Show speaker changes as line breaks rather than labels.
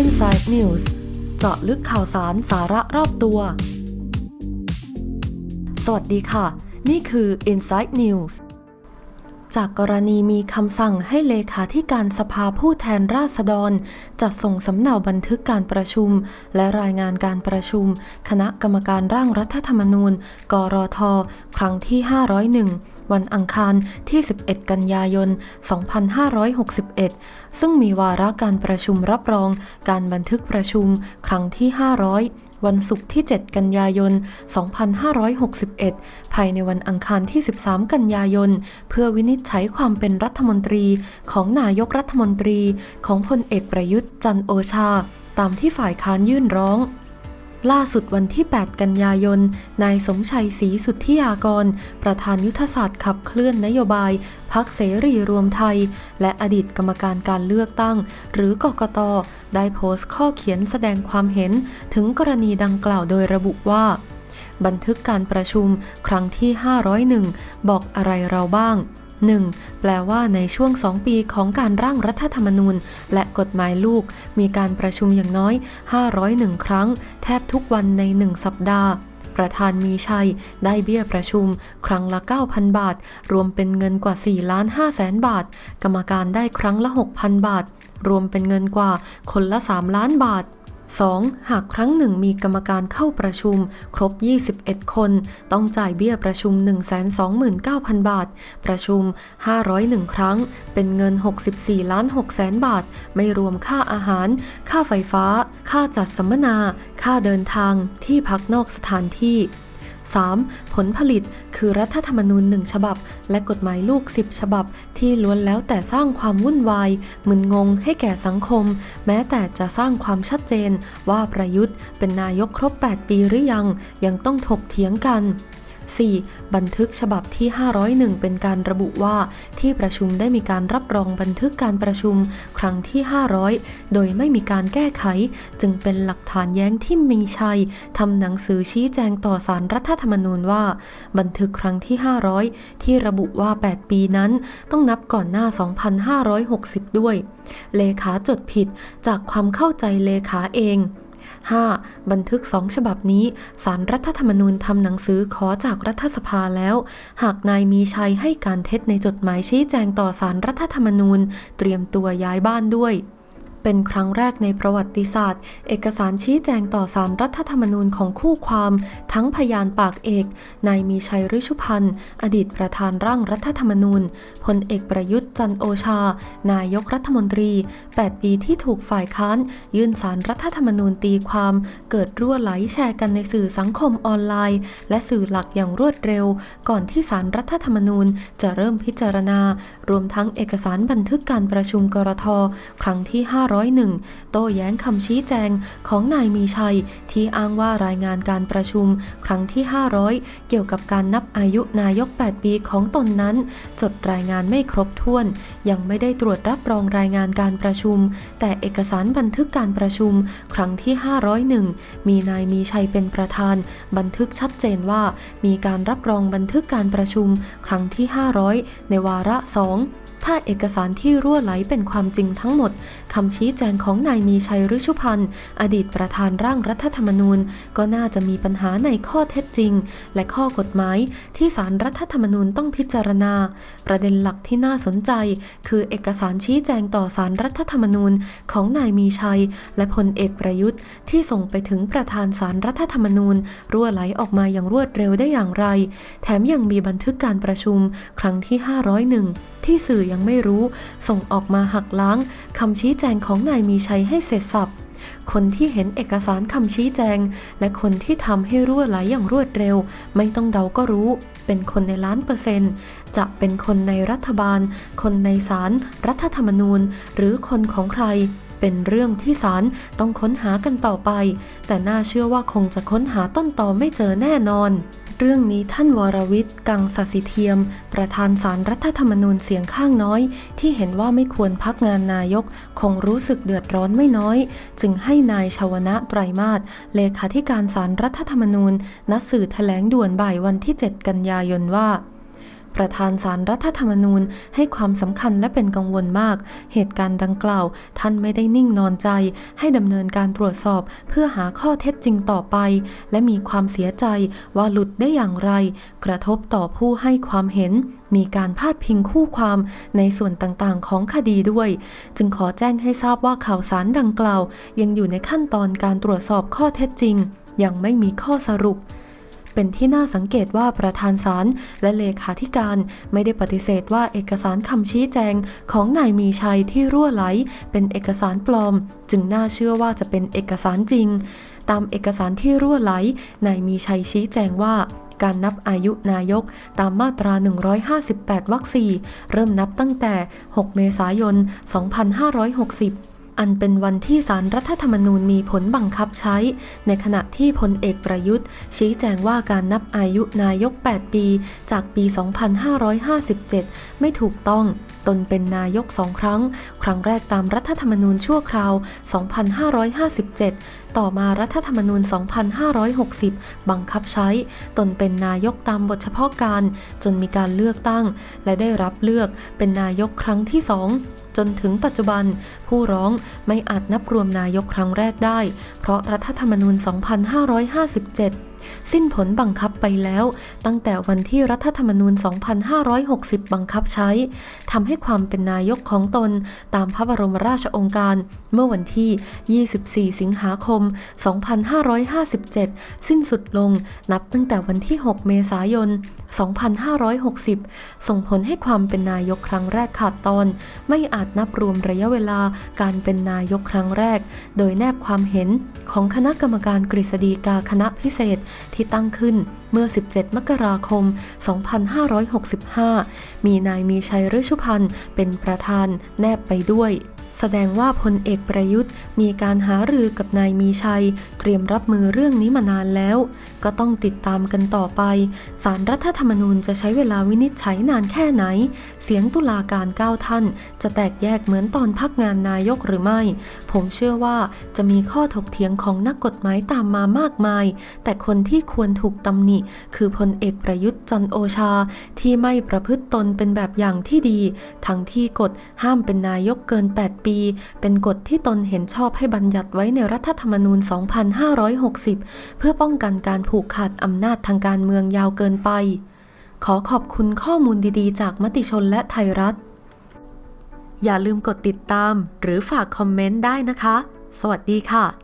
Inside News เจาะลึกข่าวสารสาระรอบตัว สวัสดีค่ะ นี่คือ Inside News จากกรณีมีคำสั่งให้เลขาธิการสภาผู้แทนราษฎร จัดส่งสำเนาบันทึกการประชุม และรายงานการประชุม คณะกรรมการร่างรัฐธรรมนูญ กรท ครั้งที่ 501 วันอังคารที่ 11 กันยายน 2561 ซึ่งมีวาระการประชุมรับรองการบันทึกประชุมครั้งที่ 500วันศุกร์ที่ 7 กันยายน 2561 ภายในวันอังคารที่ 13 กันยายน เพื่อวินิจฉัยความเป็นรัฐมนตรีของนายกรัฐมนตรีของพลเอกประยุทธ์จันทร์โอชา ตามที่ฝ่ายค้านยื่นร้อง ล่าสุดวันที่ 8 กันยายน นายสมชัยศรีสุทธิยากร ประธานยุทธศาสตร์ขับเคลื่อนนโยบาย พักเสรีรวมไทย และอดีตกรรมการการเลือกตั้ง หรือกกต ได้โพสต์ข้อเขียนแสดงความเห็นถึงกรณีดังกล่าวโดยระบุว่าบันทึกการประชุมครั้งที่ 501 บอกอะไรเราบ้าง 1. แปลว่าในช่วง 2 ปีของการร่างรัฐธรรมนูญ และกฎหมายลูก มีการประชุมอย่างน้อย 501 ครั้ง แทบทุกวันใน 1 สัปดาห์ ประธานมีชัย ได้เบี้ยประชุม ครั้งละ 9,000 บาท รวมเป็นเงินกว่า4ล้าน5แสนบาท กรรมการได้ครั้งละ 6,000 บาท รวมเป็นเงินกว่าคนละ 3 ล้านบาท 2. หากครั้งหนึ่งมีกรรมการเข้าประชุม ครบ 21 คน ต้องจ่ายเบี้ยประชุม 129,000 บาท ประชุม 501 ครั้ง เป็นเงิน 64ล้าน6แสนบาท ไม่รวมค่าอาหาร ค่าไฟฟ้า ค่าจัดสัมมนา ค่าเดินทาง ที่พักนอกสถานที่ 3. ผลผลิตคือรัฐธรรมนูญหนึ่งฉบับ และกฎหมายลูก 10 ฉบับ ที่ล้วนแล้วแต่สร้างความวุ่นวายมึนงงให้แก่สังคม แม้แต่จะสร้างความชัดเจน ว่าประยุทธ์เป็นนายกครบ 8 ปีหรือยัง ยังต้องถกเถียงกัน 4. บันทึกฉบับที่ 501 เป็นการระบุว่า ที่ประชุมได้มีการรับรองบันทึกการประชุมครั้งที่ 500 โดยไม่มีการแก้ไข จึงเป็นหลักฐานแย้งที่มีชัยทำหนังสือชี้แจงต่อสารรัฐธรรมนูญว่า บันทึกครั้งที่ 500 ที่ระบุว่า 8 ปีนั้น ต้องนับก่อนหน้า 2560 ด้วย เลขาจดผิดจากความเข้าใจเลขาเอง 5. บันทึกสองฉบับนี้ สารรัฐธรรมนูญทำหนังสือขอจากรัฐสภาแล้ว หากนายมีชัยให้การเท็จในจดหมายชี้แจงต่อสารรัฐธรรมนูญ เตรียมตัวย้ายบ้านด้วย เป็นครั้งแรกในประวัติศาสตร์ เอกสารชี้แจงต่อสารรัฐธรรมนูญของคู่ความ ทั้งพยานปากเอกนายมีชัยฤชุพันธ์อดีตประธานร่างรัฐธรรมนูญพลเอกประยุทธ์จันโอชา นายกรัฐมนตรี 8 ปีที่ถูกฝ่ายค้าน ยื่นสารรัฐธรรมนูญตีความ เกิดรั่วไหลแชร์กันในสื่อสังคมออนไลน์ และสื่อหลักอย่างรวดเร็ว ก่อนที่สารรัฐธรรมนูญจะเริ่มพิจารณา รวมทั้งเอกสารบันทึกการประชุมกรทครั้งที่5 501 โต้แย้งคำชี้แจงของนายมีชัย ที่อ้างว่ารายงานการประชุมครั้งที่ 500 เกี่ยวกับการนับอายุนายก 8 ปีของตนนั้น จดรายงานไม่ครบถ้วน ยังไม่ได้ตรวจรับรองรายงานการประชุม แต่เอกสารบันทึกการประชุม ครั้งที่ 501 มีนายมีชัยเป็นประธาน บันทึกชัดเจนว่า มีการรับรองบันทึกการประชุม ครั้งที่ 500 ในวาระสอง ถ้าเอกสารที่รั่วไหลเป็นความจริงทั้งหมดคำชี้แจงของนายมีชัยฤชุพันธ์อดีตประธานร่างรัฐธรรมนูญ ก็น่าจะมีปัญหาในข้อเท็จจริง และข้อกฎหมายที่สารรัฐธรรมนูญต้องพิจารณา ประเด็นหลักที่น่าสนใจ คือเอกสารชี้แจงต่อสารรัฐธรรมนูญของนายมีชัย และพลเอกประยุทธ์ ที่ส่งไปถึงประธานสารรัฐธรรมนูญ รั่วไหลออกมาอย่างรวดเร็วได้อย่างไร แถมยังมีบันทึกการประชุมครั้งที่ 501 ที่สื่อยังไม่รู้ ส่งออกมาหักล้างคำชี้แจงของนายมีชัยให้เสร็จสับคนที่เห็นเอกสารคำชี้แจง และคนที่ทำให้รั่วไหลอย่างรวดเร็ว ไม่ต้องเดาก็รู้ เป็นคนในล้านเปอร์เซ็นต์จะเป็นคนในรัฐบาล คนในศาลรัฐธรรมนูญ หรือคนของใคร เป็นเรื่องที่ศาลต้องค้นหากันต่อไป แต่น่าเชื่อว่าคงจะค้นหาต้นตอไม่เจอแน่นอน เรื่องนี้ท่านวรวิทย์กังสสิเทียม ประธานสารรัฐธรรมนูญเสียงข้างน้อย ที่เห็นว่าไม่ควรพักงานนายก คงรู้สึกเดือดร้อนไม่น้อย จึงให้นายชวนะไตรมาสเลขาธิการสารรัฐธรรมนูญนัดสื่อแถลงด่วนบ่ายวันที่ 7 กันยายนว่า ประธานสารรัฐธรรมนูญให้ความสำคัญและเป็นกังวลมาก เหตุการณ์ดังกล่าว ท่านไม่ได้นิ่งนอนใจ ให้ดำเนินการตรวจสอบเพื่อหาข้อเท็จจริงต่อไป และมีความเสียใจว่าหลุดได้อย่างไร กระทบต่อผู้ให้ความเห็นมีการพาดพิงคู่ความในส่วนต่างๆ ของคดีด้วย จึงขอแจ้งให้ทราบว่าข่าวสารดังกล่าว ยังอยู่ในขั้นตอนการตรวจสอบข้อเท็จจริง ยังไม่มีข้อสรุป เป็นที่น่าสังเกตว่าประธานศาลและเลขาธิการไม่ได้ปฏิเสธว่าเอกสารคำชี้แจงของนายมีชัยที่รั่วไหล เป็นเอกสารปลอม จึงน่าเชื่อว่าจะเป็นเอกสารจริง ตามเอกสารที่รั่วไหลนายมีชัยชี้แจงว่าการนับอายุนายกตามมาตรา 158 วรรคสี่เริ่มนับตั้งแต่ 6 เมษายน 2560 อันเป็นวันที่สารรัฐธรรมนูญมีผลบังคับใช้ ในขณะที่พลเอกประยุทธ์ ชี้แจงว่าการนับอายุนายก 8 ปี จากปี 2557 ไม่ถูกต้อง ตนเป็นนายกสองครั้ง ครั้งแรกตามรัฐธรรมนูญชั่วคราว 2557 ต่อมารัฐธรรมนูญ 2560 บังคับใช้ ตนเป็นนายกตามบทเฉพาะการ จนมีการเลือกตั้ง และได้รับเลือกเป็นนายกครั้งที่สองจนถึงปัจจุบัน ผู้ร้องไม่อาจนับรวมนายกครั้งแรกได้ เพราะรัฐธรรมนูญ 2557 สิ้นผลบังคับไปแล้ว ตั้งแต่วันที่รัฐธรรมนูญ 2560 บังคับใช้ทำให้ความเป็นนายกของตนตามพระบรมราชโองการ เมื่อวันที่ 24 สิงหาคม 2557 สิ้นสุดลงนับตั้งแต่วันที่ 6 เมษายน 2560 ส่งผลให้ความเป็นนายกครั้งแรกขาดตอน ไม่อาจนับรวมระยะเวลาการเป็นนายกครั้งแรก โดยแนบความเห็นของคณะกรรมการกฤษฎีกาคณะพิเศษที่ตั้งขึ้นเมื่อ 17 มกราคม 2565 มีนายมีชัยฤชุพันธ์เป็นประธานแนบไปด้วย แสดงว่าพลเอกประยุทธ์ มีการหารือกับนายมีชัย เตรียมรับมือเรื่องนี้มานานแล้ว ก็ต้องติดตามกันต่อไป สารรัฐธรรมนูญจะใช้เวลาวินิจฉัยนานแค่ไหน เสียงตุลาการเก้าท่าน จะแตกแยกเหมือนตอนพักงานนายกหรือไม่ ผมเชื่อว่าจะมีข้อถกเถียงของนักกฎหมายตามมามากมาย แต่คนที่ควรถูกตำหนิ คือพลเอกประยุทธ์จันโอชา ที่ไม่ประพฤติตนเป็นแบบอย่างที่ดี ทั้งที่กฎห้ามเป็นนายกเกิน 8ปีเป็นกฎที่ตนเห็นชอบให้บัญญัติไว้ในรัฐธรรมนูญ 2560 เพื่อป้องกันการผูกขาดอำนาจทางการเมืองยาวเกินไป ขอขอบคุณข้อมูลดีๆ จากมติชนและไทยรัฐ อย่าลืมกดติดตามหรือฝากคอมเมนต์ได้นะคะ สวัสดีค่ะ